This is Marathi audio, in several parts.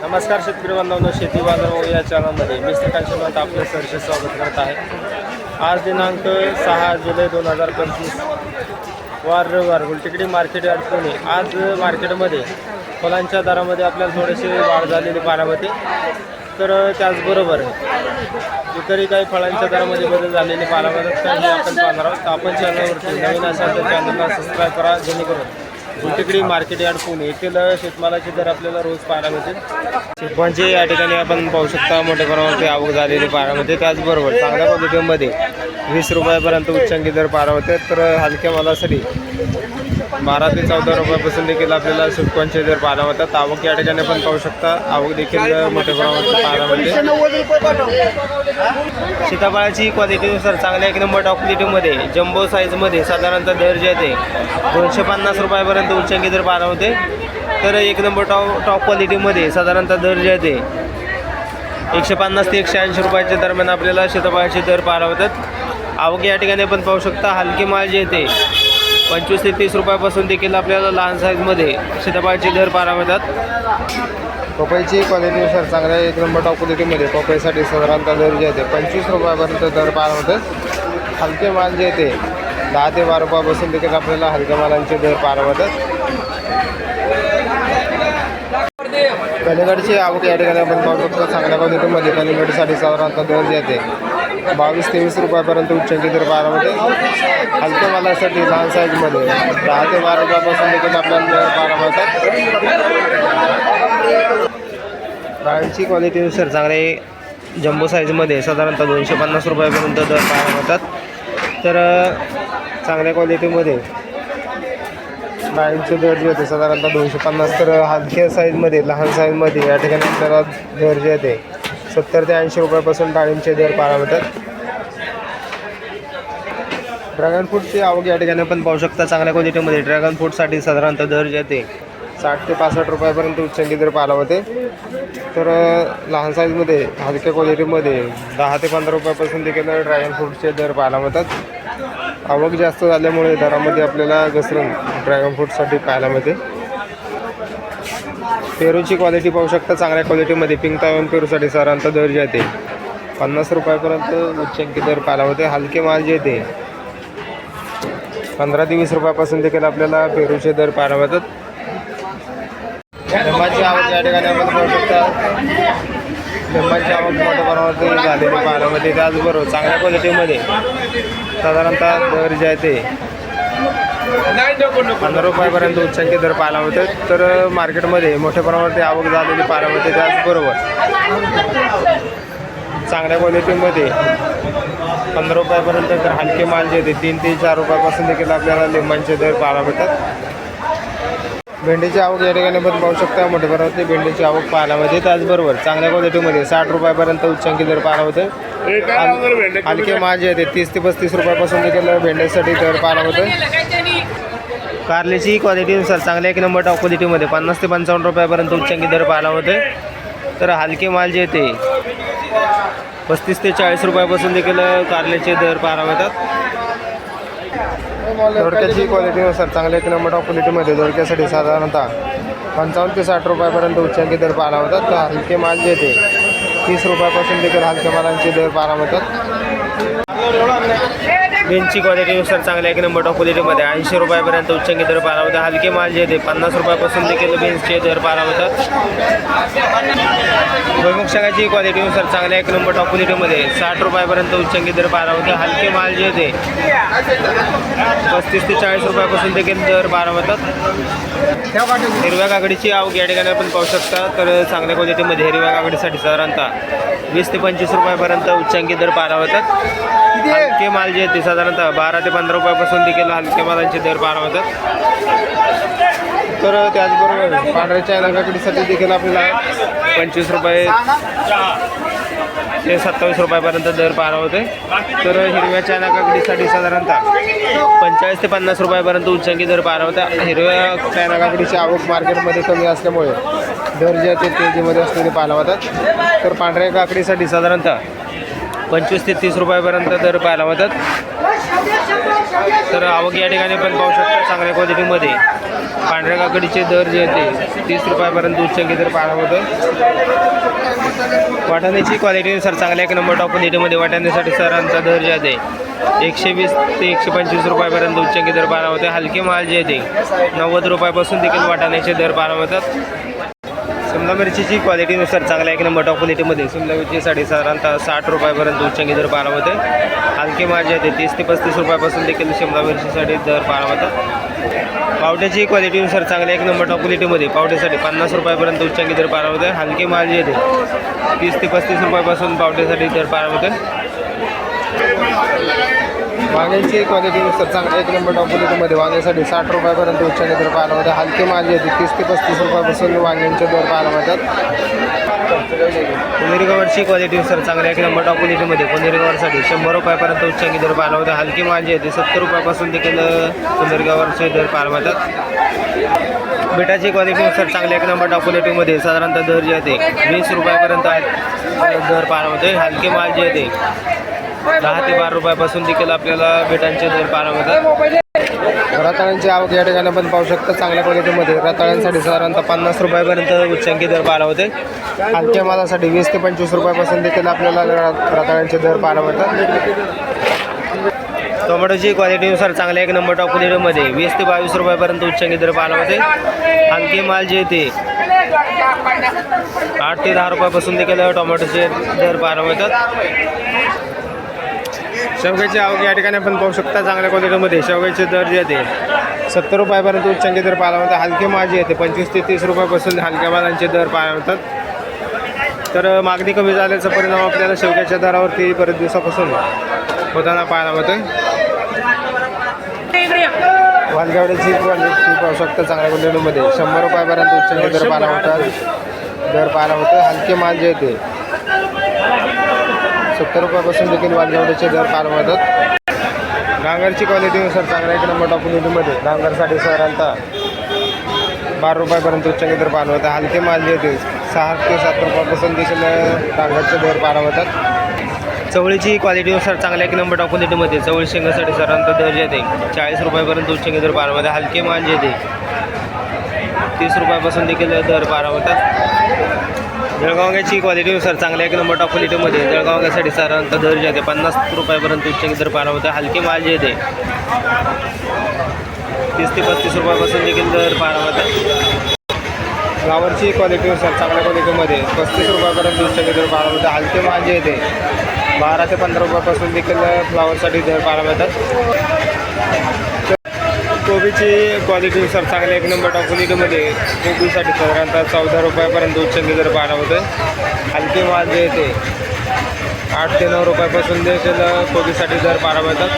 नमस्कार शेतकरी बांधवांनो शेती बाजार या चॅनलमध्ये मी श्रीकांत श्रीमंत आपले सरसे स्वागत करत आहे. आज दिनांक सहा जुलै दोन हजार पंचवीस वार रविवार गुलटिकडी मार्केट यार्ड पुणे. आज मार्केटमध्ये फुलांच्या दरामध्ये आपल्याला थोडीशी वाढ झालेली पाहायला तर त्याचबरोबर इतरही काही फळांच्या दरामध्ये बदल झालेले पाहायला मिळतात. काही आपण पाहणार आहोत. आपण चॅनलवरती नवीन असाल तर चॅनलला सबस्क्राईब करा जेणेकरून तिकडे मार्केट यार्ड पुणे. येथील शेतमालाचे दर आपल्याला रोज पाहायला मिळतील शेतमालचे म्हणजे या ठिकाणी आपण पाहू शकता मोठ्या प्रमाणावरती आवक झालेली पाहायला मिळते. त्याचबरोबर चांगल्या पद्धतीमध्ये वीस रुपयापर्यंत उच्चांकी दर पाहायला होते तर हलक्या मालासाठी बारा ते चौदा रुपयापासून देखील आपल्याला सुटकोंचे दर पाहायला मिळतात. आवक या ठिकाणी पण पाहू शकता. आवक देखील मोठ्या प्रमाणात पाहायला मिळते. सीताफळाची क्वालिटीनुसार चांगल्या एक नंबर टॉप क्वालिटीमध्ये जम्बो साईजमध्ये साधारणतः दर जे आहे ते दोनशे पन्नास रुपयापर्यंत उच्चांकी दर पाहायला होते तर एक नंबर टॉप टॉप क्वालिटीमध्ये साधारणतः दर जे आहे ते एकशे पन्नास ते एकशे ऐंशी रुपयाच्या दरम्यान आपल्याला सीताफळाचे दर पाहायला होतात आवक या ठिकाणी पण पाहू शकता. हलकी माल जे आहे ते पंचवीस ते तीस रुपयापासून देखील आपल्याला लहान साईजमध्ये सीताफळाचे दर पारा मिळतात. पपईची क्वालिटीनुसार चांगल्या एक नंबर टॉप क्वालिटीमध्ये पपईसाठी साधारणतः दर जे आहे पंचवीस रुपयापर्यंत दर पार होतात हलके माल जे येते ते दहा ते बारा रुपयापासून देखील आपल्याला हलक्या मालांचे दर पार होतात कलिंगडची आवक या ठिकाणी आपण पाहू शकतो. चांगल्या क्वालिटीमध्ये कलिंगडसाठी साधारणतः दर जे आहे बावीस तेवीस रुपयापर्यंत उच्चांकी दर बारामध्ये. हलक्या मालासाठी लहान साईजमध्ये दहा ते बारा रुपयापासून देखील आपल्याला दर मिळतात. डाळीची क्वालिटीनुसार चांगले जम्बो साईजमध्ये साधारणतः दोनशे पन्नास रुपयापर्यंत दर पाहायला मिळतात. तर चांगल्या क्वालिटीमध्ये डाळींचे दर जे होते. साधारणतः दोनशे पन्नास. तर हलक्या साईजमध्ये लहान साईजमध्ये या ठिकाणी आपल्याला दर जे आहे ते सत्तर ते ऐंशी रुपयापासून डाळींचे दर पाहायला मिळतात. ड्रॅगन फ्रूटची आवक या ठिकाणी पण पाहू शकता चांगल्या क्वालिटीमध्ये ड्रॅगन फ्रूटसाठी साधारणतः दर जे ते साठ ते पासष्ट रुपयापर्यंत उच्चंकी दर पाहायला होते तर लहान साईजमध्ये हलक्या क्वालिटीमध्ये दहा ते पंधरा रुपयापासून देखील ड्रॅगन फ्रूटचे दर पाहायला मिळतात. आवक जास्त झाल्यामुळे दरामध्ये आपल्याला घसरण ड्रॅगन फ्रूटसाठी पाहायला मिळते. पेरूची क्वालिटी पाहू शकता चांगल्या क्वालिटीमध्ये पिंक तावन पेरूसाठी साधारणतः दर जे आहे पन्नास रुपयापर्यंत उच्चांकी दर पाहायला होते. हलके माल जे येते ते. पंधरा ते वीस रुपयापासून देखील आपल्याला पेरूचे दर पाहायला मिळतात. लिंबाची आवक या ठिकाणी आपण पाहू शकता लिंबाची आवक मोठ्या प्रमाणावरती झालेली पाहायला मिळते. त्याचबरोबर चांगल्या क्वालिटीमध्ये साधारणतः दर जे आहे ते पंधरा रुपयापर्यंत उच्चांकी दर पाहायला मिळते तर मार्केटमध्ये मोठ्या प्रमाणावरती आवक झालेली पाहायला मिळते त्याचबरोबर चांगल्या क्वालिटीमध्ये पंधरा रुपयापर्यंत तर हलके माल जे आहे ते तीन ते चार रुपयापासून देखील आपल्याला लिंबांचे दर पाहायला मिळतात. भेंडीची आवक या ठिकाणी पण पाहू शकता मोठ्या प्रमाणात भेंडीची आवक पाहायला मिळते. त्याचबरोबर चांगल्या क्वालिटीमध्ये साठ रुपयापर्यंत उच्चांकी दर पाहायला होते हल- हलके माल जे आहे ते तीस ते पस्तीस रुपयापासून देखील भेंडीसाठी दर पाहायला होते कारल्याची क्वालिटीनुसार चांगल्या एक नंबर टॉप क्वालिटीमध्ये पन्नास ते पंचावन्न रुपयापर्यंत उच्चांकी दर पाहायला होते. तर हलके माल जे ते पस्तीस ते चाळीस रुपयापासून देखील कारल्याचे दर पाहायला मिळतात. दोडक्याची क्वालिटीनुसार चांगल्या एक नंबर टॉप क्वालिटीमध्ये दोडक्यासाठी साधारणतः पंचावन्न ते साठ रुपयापर्यंत उच्चांकी दर पाहायला होतात तर हलके माल जे ते तीस रुपयापासून देखील हलक्या मालांचे दर पाहायला मिळतात. यांची क्वालिटीनुसार चांगल्या एक नंबर टॉप क्वालिटीमध्ये ऐंशी रुपयापर्यंत उच्चांकी दर पारा होता. हलके माल जे ते पन्नास रुपयापासून देखील बीन्सचे दर पारा होतात भुईमुग शेंगाची क्वालिटीनुसार चांगल्या एक नंबर टॉप क्वालिटीमध्ये साठ रुपयापर्यंत उच्चांकी दर पारा होते. हलके माल जे होते ते पस्तीस ते चाळीस रुपयापासून देखील दर पारा होतात हिरव्या काकडीची आवक या ठिकाणी आपण पाहू शकता. तर चांगल्या क्वालिटीमध्ये हिरव्या काकडीसाठी साधारणतः वीस ते पंचवीस रुपयापर्यंत उच्चांकी दर पारा होतात. हलके माल जे आहे ते साधारणतः बारा ते पंधरा रुपयापासून देखील हलके मालांचे दर पाहायला होतात तर त्याचबरोबर पांढऱ्या चायना काकडीसाठी देखील आपल्याला पंचवीस रुपये ते सत्तावीस रुपयापर्यंत दर पाहायला होते तर हिरव्या चायना काकडीसाठी साधारणतः पंचेचाळीस ते पन्नास रुपयापर्यंत उच्चांकी दर पारा होता हिरव्या चायना काकडीची आवक मार्केटमध्ये कमी असल्यामुळे दर जे आहेत ते तेजीमध्ये असलेले पाहायला होतात तर पांढऱ्या काकडीसाठी साधारणतः पंचवीस ते तीस रुपयापर्यंत दर पाहायला होतात तर आवक या ठिकाणी पण पाहू शकता चांगल्या क्वालिटीमध्ये. पांढऱ्या काकडीचे दर जे होते तीस रुपयापर्यंत उच्चांकी दर पाहायला होतं वाटाण्याची क्वालिटीनुसार चांगल्या एक नंबर टॉप क्वालिटीमध्ये वाटाण्यासाठी सरांचा दर जे आहे एकशे वीस ते एकशे पंचवीस रुपयापर्यंत उच्चांकी दर पाहायला होते हलके माल जे आहे ते नव्वद रुपयापासून देखील वाटाण्याचे दर पाहायला होतात शिमला मिरचीची क्वालिटीनुसार चांगल्या एक नंबर टॉप क्वालिटीमध्ये शिमला मिरचीसाठी साधारणतः साठ रुपयापर्यंत उच्चांकी दर पाहायला होते. हलकी माझी येते आहे तीस ते पस्तीस रुपयापासून देखील शिमला मिरचीसाठी दर पाहायला होतात पावट्याची क्वालिटीनुसार चांगल्या एक नंबर टॉप क्वालिटीमध्ये पावट्यासाठी पन्नास रुपयापर्यंत उच्चांकी दर पाहायला होते. हलकी माल येते तीस ते पस्तीस रुपयापासून पावट्यासाठी दर पाहायला होते. वांग्याची क्वालिटीनुसार चांगल्या एक नंबर टॉप क्वालिटीमध्ये वांग्यासाठी साठ रुपयापर्यंत उच्च दर पाहायला होते हलके माल येते. तीस ते पस्तीस रुपयापासून वांग्यांचे दर पाहायला होतात क्वालिटी क्वालिटीनुसार चांगल्या एक नंबर टॉप क्वालिटीमध्ये पुनेरगावरसाठी शंभर रुपयापर्यंत उच्चांकी दर पाहायला होते हलकी माल येते. सत्तर रुपयापासून देखील पुनेरगावरचे दर पाहायला होतात बिटाची क्वालिटीनुसार चांगल्या एक नंबर टॉप क्वालिटीमध्ये साधारणतः दर जे आहे ते वीस रुपयापर्यंत आहेत. दर पाहायला होते हलके माल जे आहे ते दहा ते बारा रुपयापासून देखील आपल्याला बेटांचे दर पाहायला मिळतात. रताळ्यांची आवक या ठिकाणी आपण पाहू शकतो चांगल्या क्वालिटीमध्ये रताळ्यांसाठी साधारणतः पन्नास रुपयापर्यंत उच्चांकी दर पाहायला होते. हलक्या मालासाठी वीस ते पंचवीस रुपयापासून देखील आपल्याला रताळ्यांचे दर पाहायला मिळतात. टोमॅटोची क्वालिटीनुसार चांगल्या एक नंबर टॉप क्वालिटीमध्ये वीस ते बावीस रुपयापर्यंत उच्चांकी दर पाहायला होते. हलके माल जे ते आठ ते दहा रुपयापासून देखील टोमॅटोचे दर पाहायला मिळतात. शेवग्याची आवक या ठिकाणी आपण पाहू शकता चांगल्या क्वालिटीमध्ये शेवग्याचे दर जे आहे ते सत्तर रुपयापर्यंत उच्चांकी दर पाहायला मिळतात. हलके माल जे आहे ते पंचवीस ते तीस रुपयापासून हलक्या मालांचे दर पाहायला मिळतात. तर मागणी कमी झाल्याचा परिणाम आपल्याला शेवग्याच्या दरावरती बरेच दिवसापासून होताना पाहायला मिळतोय. वालगावड्याची क्वालिटी पाहू शकता चांगल्या क्वालिटीमध्ये. शंभर रुपयापर्यंत उच्चांकी दर पाहायला होतात दर पाहायला होतं हलके माल जे आहे ते सत्तर रुपयापासून देखील वालगावड्याचे दर काल मिळतात डांगरची क्वालिटीनुसार चांगल्या एक नंबर टॉप डांगरसाठी साधारणतः बारा रुपयापर्यंत उच्चांकी दर पाहायला होता हलके माल जे सहा ते सात रुपयापासून देखील डांगरचे दर पाहायला होतात चवळीची क्वालिटीनुसार चांगल्या एक नंबर टॉप चवळी शेंगासाठी साधारणतः दर जे चाळीस रुपयापर्यंत उच्चांकी दर पाहायला होता हलके माल जे तीस रुपयापासून देखील दर पाहायला होतात जळगावची क्वालिटीनुसार चांगल्या एक नंबर टॉप क्वालिटीमध्ये जळगावग्यासाठी साधारणतः दर जे आहे पन्नास रुपयापर्यंत उच्च दर पाहायला होता हलके माल जे येते तीस ते पस्तीस रुपयापासून देखील दर पाहायला होता फ्लावरची क्वालिटीनुसार चांगल्या क्वालिटीमध्ये पस्तीस रुपयापर्यंत उच्च दर पाहायला होतं हलके माल जे येते बारा ते पंधरा रुपयापासून देखील फ्लावरसाठी दर पाहायला मिळतात. कोबीची क्वालिटीनुसार चांगल्या एक नंबर टॉप कोबीसाठी साधारणतः चौदा रुपयापर्यंत उच्चांकी जर पाहायला होतं हलके माल जे येते आठ ते नऊ रुपयापासून देखील कोबीसाठी दर पारा मिळतात.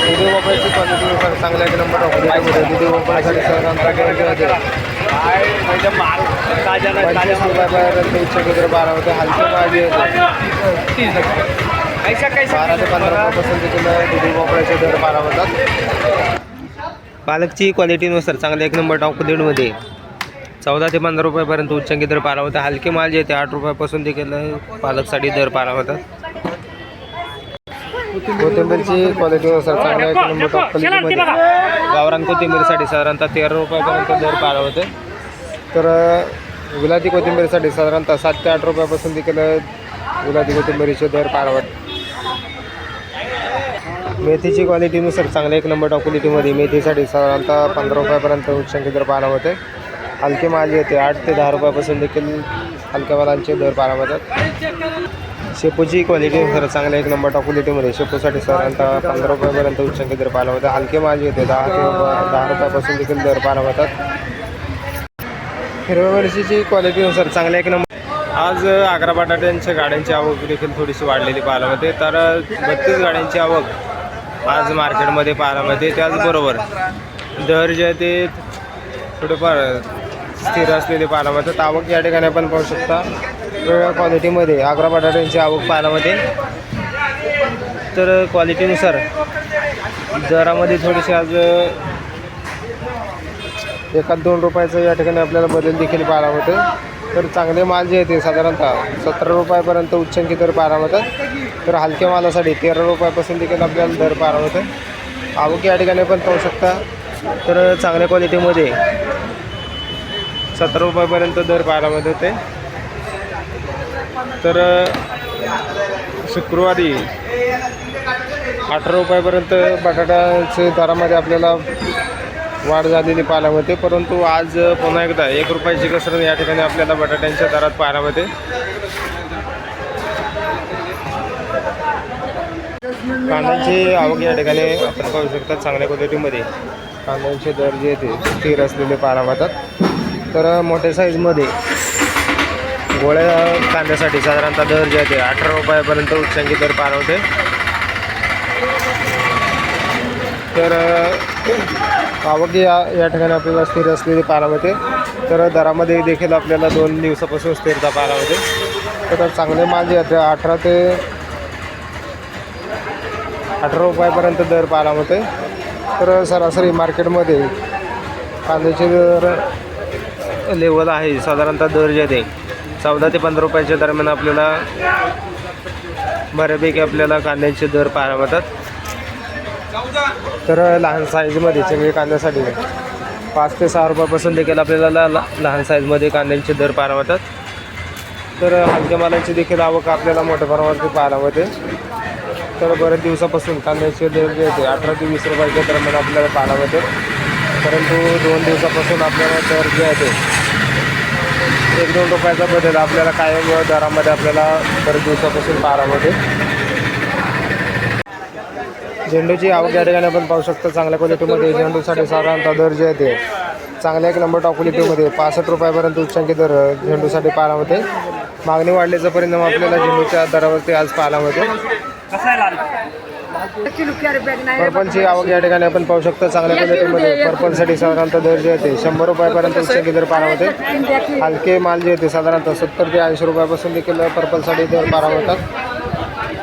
दुधी भोपळ्याची क्वालिटीनुसार चांगल्या एक नंबर टॉप दुधी भोपळ्यासाठी साधारणतः दर. जे पंचवीस रुपयापर्यंत उच्चांकी जर पाहायला होतं हलके माल जे आहे बारा ते पंधरा रुपयापासून देखील दुधी भोपळ्याचे दर पाहायला होतात. पालकची क्वालिटीनुसार चांगल्या एक नंबर टॉप क्वालिटीमध्ये चौदा ते पंधरा रुपयापर्यंत उच्चांकी दर पाहायला होता. हलके माल जे आहे ते आठ रुपयापासून देखील पालकसाठी दर पाहायला होतात कोथिंबीरची क्वालिटीनुसार चांगल्या एक नंबर टॉप क्वालिटीमध्ये गावरान कोथिंबीरसाठी साधारणतः तेरा रुपयापर्यंत दर पाहायला होते. तर गुलाबी कोथिंबीरसाठी साधारणतः सात ते आठ रुपयापासून देखील गुलाबी कोथिंबीरीचे दर पाहायला होते. मेथीची क्वालिटीनुसार चांगल्या एक नंबर टॉप क्वालिटीमध्ये मेथीसाठी साधारणतः पंधरा रुपयापर्यंत उच्चांकी दर पाहायला होते हलके माल येते आठ ते दहा रुपयापासून देखील हलक्या मालांचे दर पाहायला होतात शेपूची क्वालिटीनुसार चांगल्या एक नंबर टॉप क्वालिटीमध्ये शेपूसाठी साधारणतः पंधरा रुपयापर्यंत उच्चांकी दर पाहायला होते हलके माल येते दहा ते दहा रुपयापासून देखील दर पाहायला होतात हिरव्या मिरचीची क्वालिटीनुसार चांगल्या एक नंबर. आज आग्रा बटाट्यांच्या गाड्यांची आवक देखील थोडीशी वाढलेली पाहायला होते तर बत्तीस गाड्यांची आवक आज मार्केटमध्ये पाहायला मिळते. त्याचबरोबर दर जे आहे ते थोडेफार स्थिर असलेले पाहायला मिळतात. आवक या ठिकाणी आपण पाहू शकता. वेगवेगळ्या क्वालिटीमध्ये आग्रा बटाट्यांची आवक पाहायला मिळते. तर क्वालिटीनुसार दरामध्ये थोडीशी आज एखाद दोन रुपयाचं या ठिकाणी आपल्याला बदल देखील पाहायला होतं तर चांगले माल जे आहे ते साधारणतः सतरा रुपयापर्यंत उच्चांकी दर पाहायला होतात तर हलक्या मालासाठी तेरा रुपयापासून देखील आपल्याला दर पाहायला होतं आवक या ठिकाणी पण पाहू शकता. तर चांगल्या क्वालिटीमध्ये सतरा रुपयापर्यंत दर पाहायला मिळत होते तर शुक्रवारी अठरा रुपयापर्यंत बटाट्याच्या दरामध्ये आपल्याला वाढ झालेली पाहायला मिळते. परंतु आज पुन्हा एकदा एक रुपयाची घसरण या ठिकाणी आपल्याला बटाट्यांच्या दरात पाहायला मिळते. कांद्यांची आवक या ठिकाणी आपण पाहू शकतात चांगल्या क्वालिटीमध्ये. कांद्यांचे दर जे ते स्थिर असलेले पारा मिळतात. तर मोठ्या साईजमध्ये गोळ्या कांद्यासाठी साधारणतः दर जे आहे ते अठरा रुपयापर्यंत उच्चांकी दर पारवते होते तर आवक या या ठिकाणी आपल्याला स्थिर असलेली पारावते तर दरामध्ये देखील आपल्याला दोन दिवसापासून स्थिरता पारावते तर चांगले माल जे आहेत ते अठरा ते अठरा रुपयापर्यंत दर पाहायला होते तर सरासरी मार्केटमध्ये कांद्याचे दर लेवल आहे. साधारणतः दर जे ते चौदा ते पंधरा रुपयाच्या दरम्यान आपल्याला बऱ्यापैकी आपल्याला कांद्यांचे दर पाहायला मिळतात. तर लहान साईजमध्ये सगळे कांद्यासाठी पाच ते सहा रुपयापासून देखील आपल्याला लहान साईजमध्ये कांद्यांचे दर पाहायला मिळतात. तर हलक्या मालांची देखील आवक आपल्याला मोठ्या प्रमाणावरती पाहायला मिळते. तर बऱ्याच दिवसापासून कांद्याचे दर जे होते अठरा ते वीस रुपयाच्या दरम्यान आपल्याला पाहायला मिळते. परंतु दोन दिवसापासून आपल्याला दर जे आहे ते एक दोन रुपयाचा बदल आपल्याला कायम दरामध्ये आपल्याला बरेच दिवसापासून पाहायला मिळते. झेंडूची आवक या ठिकाणी आपण पाहू शकतो. चांगल्या क्वालिटीमध्ये झेंडूसाठी साधारणतः दर जे आहे ते चांगल्या एक नंबर टॉप क्वालिटीमध्ये पासष्ट रुपयापर्यंत उच्चांकी दर झेंडूसाठी पाहायला मिळते. मागणी वाढल्याचा परिणाम आपल्याला झेंडूच्या दरावरती आज पाहायला मिळते. पर्पलची आवक या ठिकाणी आपण पाहू शकतो. चांगल्या क्वालिटीमध्ये पर्पलसाठी साधारणतः दर जे आहे ते शंभर रुपयापर्यंत उच्चांकी दर पाहायला मिळते. हलके माल जे आहे ते साधारणतः सत्तर ते ऐंशी रुपयापासून देखील पर्पलसाठी दर पाहायला मिळतात.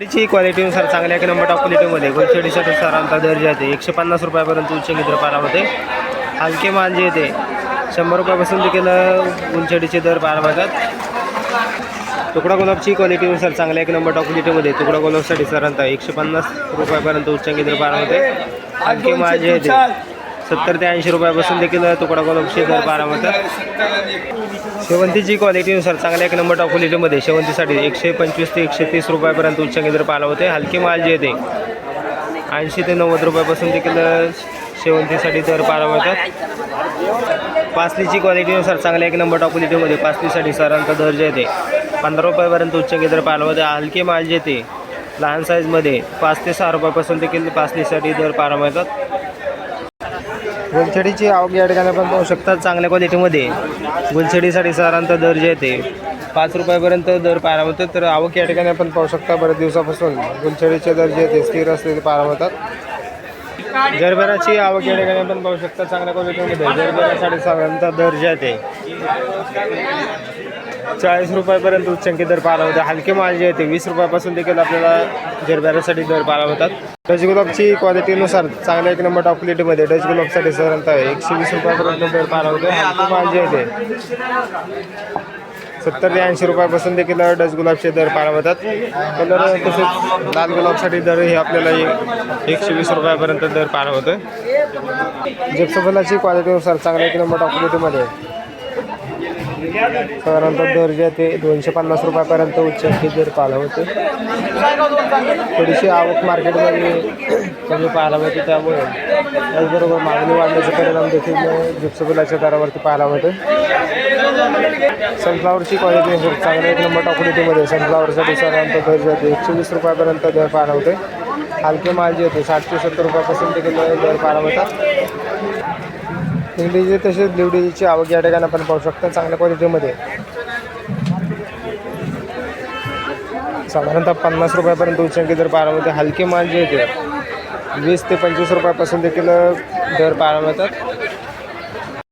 गाडीची क्वालिटीनुसार चांगल्या एक नंबर टॉप क्वालिटीमध्ये गुलछडीसाठी साधारणतः दर्जा येते एकशे पन्नास रुपयापर्यंत उच्च दर पाहायला हलके मांजे येते शंभर रुपयापासून देखील उंचडीचे दर पाहायला भागात तुकडा गुलाबची क्वालिटीनुसार चांगल्या एक नंबर टॉप क्वालिटीमध्ये तुकडा गुलाबसाठी सरांत एकशे पन्नास रुपयापर्यंत उच्चांकी दर पाहायला होते. हलके मांजे येते सत्तर ते ऐंशी रुपयापासून देखील तुकडा गुलाबचे दर बारामध्ये शेवंतीची क्वालिटीनुसार चांगल्या एक नंबर टॉप क्वालिटीमध्ये शेवंतीसाठी एकशे पंचवीस ते एकशे तीस रुपयापर्यंत उच्चांकी दर पाहायला होते हलके माल जे येते ऐंशी ते नव्वद रुपयापासून देखील शेवंतीसाठी दर पाहायला मिळतात. पासलीची क्वालिटीनुसार चांगल्या एक नंबर टॉप क्वालिटीमध्ये पासलीसाठी सरांचा दर जे येते पंधरा रुपयापर्यंत उच्चांकी दर पाहायला होते हलके माल जे येते लहान साईजमध्ये पाच ते सहा रुपयापासून देखील पासलीसाठी दर पाहायला मिळतात. गुलछडीची आवक या ठिकाणी आपण पाहू शकता चांगल्या क्वालिटीमध्ये. गुलछडीसाठी साधारणतः दर जे आहे ते पाच रुपयापर्यंत दर पाहायला होतं तर आवक या ठिकाणी आपण पाहू शकता बऱ्याच दिवसापासून गुलछडीचे दर जे आहे ते स्थिर असलेले पाहायला मिळतात. जरभराची आवक या ठिकाणी आपण पाहू शकता चांगल्या क्वालिटीमध्ये. जरभरासाठी साधारणतः दर जे आहे ते चाळीस रुपयापर्यंत उच्चंकी दर पाहायला होते. हलके माल जे होते वीस रुपयापासून देखील आपल्याला जरबॅरासाठी दर पाहायला होतात. डच गुलाबची क्वालिटीनुसार चांगल्या एक नंबर टॉप क्वालिटीमध्ये डच गुलाबसाठी साधारणतः एकशे वीस रुपयापर्यंत दर पाहायला होते. हलके माल जे होते सत्तर ते ऐंशी रुपयापासून देखील डच गुलाबचे दर पाहायला मिळतात कलर तसेच लाल गुलाबसाठी दर हे आपल्याला एक- एकशे वीस रुपयापर्यंत दर पाहायला होतं. क्वालिटीनुसार चांगल्या एक नंबर टॉप क्वालिटीमध्ये साधारणतः दर्जा ते दोनशे पन्नास रुपयापर्यंत उच्च दर पाहायला होते थोडीशी आवक मार्केटमध्ये कमी पाहायला मिळते त्यामुळे. त्याचबरोबर मागणी वाढण्याचे परिणाम देखील जिप्सफुलाच्या दरावरती पाहायला मिळते सनफ्लावरची क्वालिटी चांगल्या एक नंबर टॉप सनफ्लावरसाठी साधारणतः दर्जा ते एकशे वीस रुपयापर्यंत दर पाहायला होते हलके माल जे होते साठ ते सत्तर रुपयापासून देखील दर पाहायला मिळतात इंग्रजी तसेच लिवडीची आवक या ठिकाणी आपण पाहू शकता चांगल्या क्वालिटीमध्ये. साधारणतः पन्नास रुपयापर्यंत उच्चांकी दर बारामध्ये हलके माल जे येते वीस ते पंचवीस रुपयापासून देखील दर बारा मिळतात.